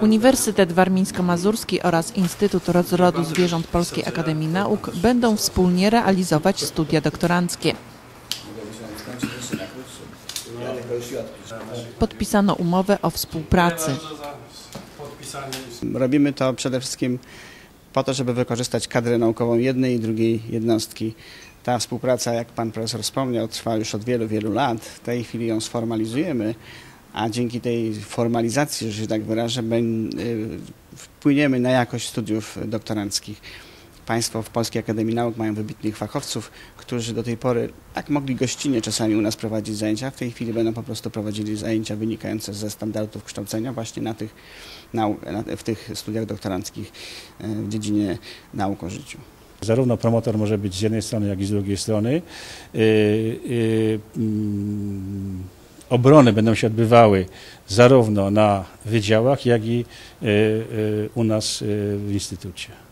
Uniwersytet Warmińsko-Mazurski oraz Instytut Rozrodu Zwierząt Polskiej Akademii Nauk będą wspólnie realizować studia doktoranckie. Podpisano umowę o współpracy. Robimy to przede wszystkim po to, żeby wykorzystać kadrę naukową jednej i drugiej jednostki. Ta współpraca, jak pan profesor wspomniał, trwa już od wielu, wielu lat. W tej chwili ją sformalizujemy, a dzięki tej formalizacji, że się tak wyrażę, y, wpłyniemy na jakość studiów doktoranckich. Państwo w Polskiej Akademii Nauk mają wybitnych fachowców, którzy do tej pory tak mogli gościnnie czasami u nas prowadzić zajęcia. W tej chwili będą po prostu prowadzili zajęcia wynikające ze standardów kształcenia właśnie na tych, na, w tych studiach doktoranckich y, w dziedzinie nauk o życiu. Zarówno promotor może być z jednej strony, jak i z drugiej strony. Obrony będą się odbywały zarówno na wydziałach, jak i yy, yy, u nas yy, w Instytucie.